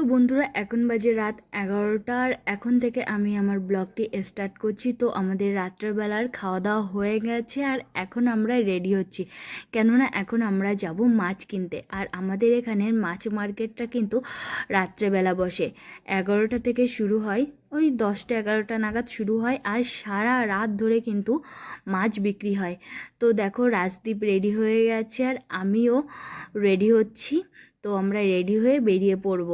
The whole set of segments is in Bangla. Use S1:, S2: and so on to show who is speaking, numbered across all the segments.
S1: তো বন্ধুরা, এখন বাজে রাত এগারোটার এখন থেকে আমি আমার ব্লগটি স্টার্ট করছি। তো আমাদের রাত্রেবেলার খাওয়া দাওয়া হয়ে গেছে আর এখন আমরা রেডি হচ্ছি। কেননা এখন আমরা যাব মাছ কিনতে আর আমাদের এখানের মাছ মার্কেটটা কিন্তু রাত্রেবেলা বসে। এগারোটা থেকে শুরু হয়, ওই দশটা এগারোটা নাগাদ শুরু হয় আর সারা রাত ধরে কিন্তু মাছ বিক্রি হয়। তো দেখো, রাজদীপ রেডি হয়ে গেছে আর আমিও রেডি হচ্ছি। তো আমরা রেডি হয়ে বেরিয়ে পড়ব।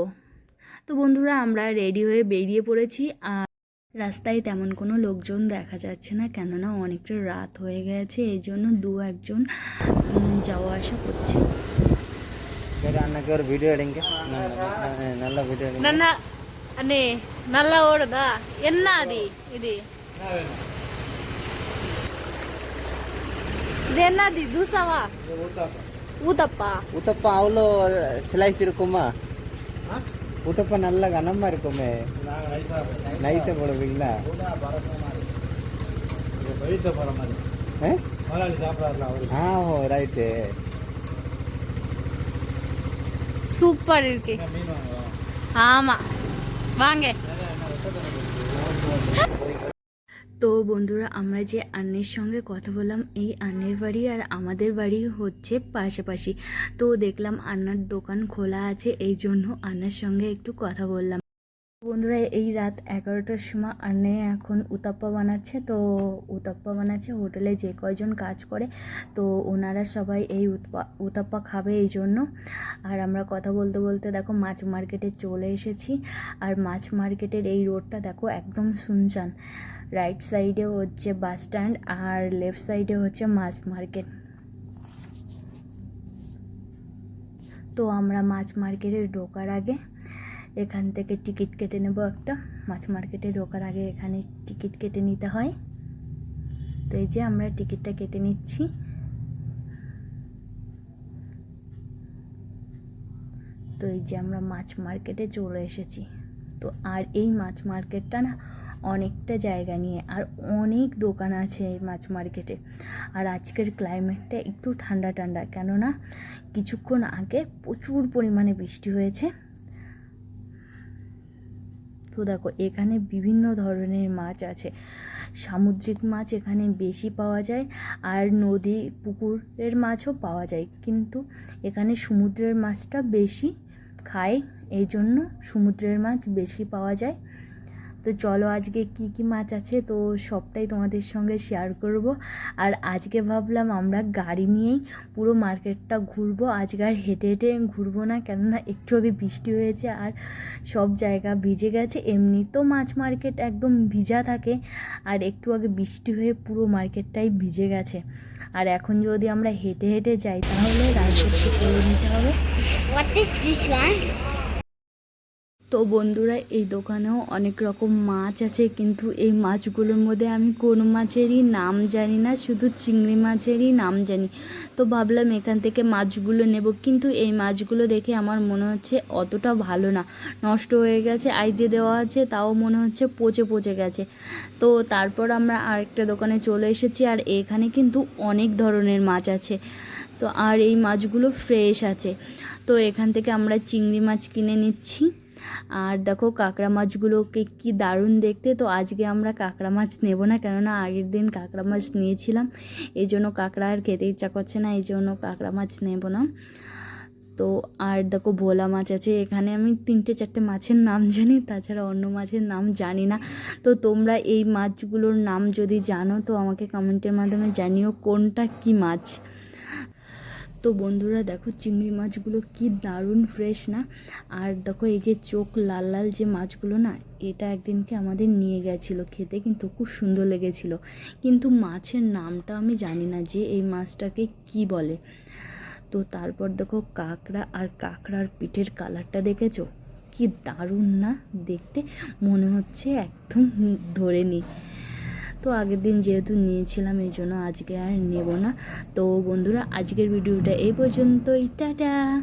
S1: তো বন্ধুরা আমরা রেডি হয়ে বেরিয়ে পড়েছি। আর রাস্তায় তেমন কোনো লোকজন দেখা যাচ্ছে না কেননা অনেকটা রাত হয়ে গেছে। এই জন্য দু একজন যাওয়া আসা করছে।
S2: అనే నల్ల ఓడదా ఎన్న అది
S3: ஊத்தப்ப நல்ல கனமா இருக்குமே. நைட்டை போடுவீங்களா? ஆ? ஓ ரைட்டு
S2: சூப்பர் இருக்கு. ஆமா. வாங்க.
S1: তো বন্ধুরা, আমরা যে আন্নের সঙ্গে কথা বললাম, এই আন্নের বাড়ি আর আমাদের বাড়ি হচ্ছে পাশাপাশি। তো দেখলাম আন্নার দোকান খোলা আছে, এই জন্য আন্নার সঙ্গে একটু কথা বললাম। বন্ধুরা, এই রাত এগারোটার সময় আন্নে এখন উতাপ্পা বানাচ্ছে। তো উতাপ্পা বানাচ্ছে হোটেলে যে কয়জন কাজ করে, তো ওনারা সবাই এই উতাপ্পা খাবে এই জন্য। আর আমরা কথা বলতে বলতে দেখো মাছ মার্কেটে চলে এসেছি। আর মাছ মার্কেটের এই রোডটা দেখো একদম শুনশান। রাইট সাইডে হচ্ছে বাস স্ট্যান্ড আর লেফট সাইডে হচ্ছে মাছ মার্কেট। তো আমরা মাছ মার্কেটে ঢোকার আগে এখান থেকে টিকিট কেটে নেব একটা। মাছ মার্কেটে ঢোকার আগে এখানে টিকিট কেটে নিতে হয়। তো এই যে আমরা টিকিটটা কেটে নিচ্ছি। তো এই যে আমরা মাছ মার্কেটে চলে এসেছি। তো আর এই মাছ মার্কেটটা না অনেকটা জায়গা নিয়ে আর অনেক দোকান আছে এই মাছ মার্কেটে। আর আজকের ক্লাইমেটটা একটু ঠান্ডা ঠান্ডা কেননা কিছুক্ষণ আগে প্রচুর পরিমাণে বৃষ্টি হয়েছে। তো দেখো, এখানে বিভিন্ন ধরনের মাছ আছে। সামুদ্রিক মাছ এখানে বেশি পাওয়া যায় আর নদী, পুকুরের মাছও পাওয়া যায়। কিন্তু এখানে সমুদ্রের মাছটা বেশি খায় এই জন্য সমুদ্রের মাছ বেশি পাওয়া যায়। তো চলো আজকে কি কি মাছ আছে? তো সবটাই তোমাদের সঙ্গে শেয়ার করব। আর আজকে ভাবলাম আমরা গাড়ি নিয়েই পুরো মার্কেটটা ঘুরবো। আজকে আর হেঁটে হেঁটে ঘুরবো না, কেননা একটু আগে বৃষ্টি হয়েছে আর সব জায়গা ভিজে গেছে। এমনি তো মাছ মার্কেট একদম ভিজা থাকে আর একটু আগে বৃষ্টি হয়ে পুরো মার্কেটটাই ভিজে গেছে। আর এখন যদি আমরা হেঁটে হেঁটে যাই, তাহলে রাইডটা করে নিতে হবে।
S2: What is this one?
S1: তো বন্ধুরা, এই দোকানেও অনেক রকম মাছ আছে, কিন্তু এই মাছগুলোর মধ্যে আমি কোন মাছেরই নাম জানি না, শুধু চিংড়ি মাছেরই নাম জানি। তো ভাবলাম এখান থেকে মাছগুলো নেব, কিন্তু এই মাছগুলো দেখে আমার মনে হচ্ছে অতটা ভালো না। নষ্ট হয়ে গেছে আইজে দেওয়া আছে তাও মনে হচ্ছে পচে পচে গেছে। তো তারপর আমরা আরেকটা দোকানে চলে এসেছি, আর এখানে কিন্তু অনেক ধরনের মাছ আছে। তো আর এই মাছগুলো ফ্রেশ আছে। তো এখান থেকে আমরা চিংড়ি মাছ কিনে নিচ্ছি। আর দেখো কাঁকড়া মাছগুলোকে কি দারুণ দেখতে। তো আজকে আমরা কাঁকড়া মাছ নেব না, কেননা আগের দিন কাঁকড়া মাছ নিয়েছিলাম। এই জন্য কাঁকড়া আর খেতে ইচ্ছা করছে না, এই জন্য কাঁকড়া মাছ নেব না। তো আর দেখো ভোলা মাছ আছে, এখানে আমি তিনটে চারটে মাছের নাম জানি, তাছাড়া অন্য মাছের নাম জানি না। তো তোমরা এই মাছগুলোর নাম যদি জানো, তো আমাকে কমেন্টের মাধ্যমে জানিও কোনটা কি মাছ। তো বন্ধুরা দেখো চিংড়ি মাছগুলো কি দারুণ ফ্রেশ না? আর দেখো এই যে চোখ লাল লাল যে মাছগুলো না, এটা একদিনকে আমাদের নিয়ে গেছিল খেতে, কিন্তু খুব সুন্দর লেগেছিল। কিন্তু মাছের নামটা আমি জানি না যে এই মাছটাকে কি বলে। তো তারপর দেখো কাঁকড়া, আর কাঁকড়ার পিঠের কালারটা দেখেছ? কি দারুণ না দেখতে? মনে হচ্ছে একদম ধরে নিই তো আগের দিন যেহেতু নিয়েছিলাম, এই জন্য আজকে আর নেব না। তো বন্ধুরা, আজকের ভিডিওটা এই পর্যন্তই। টাটা!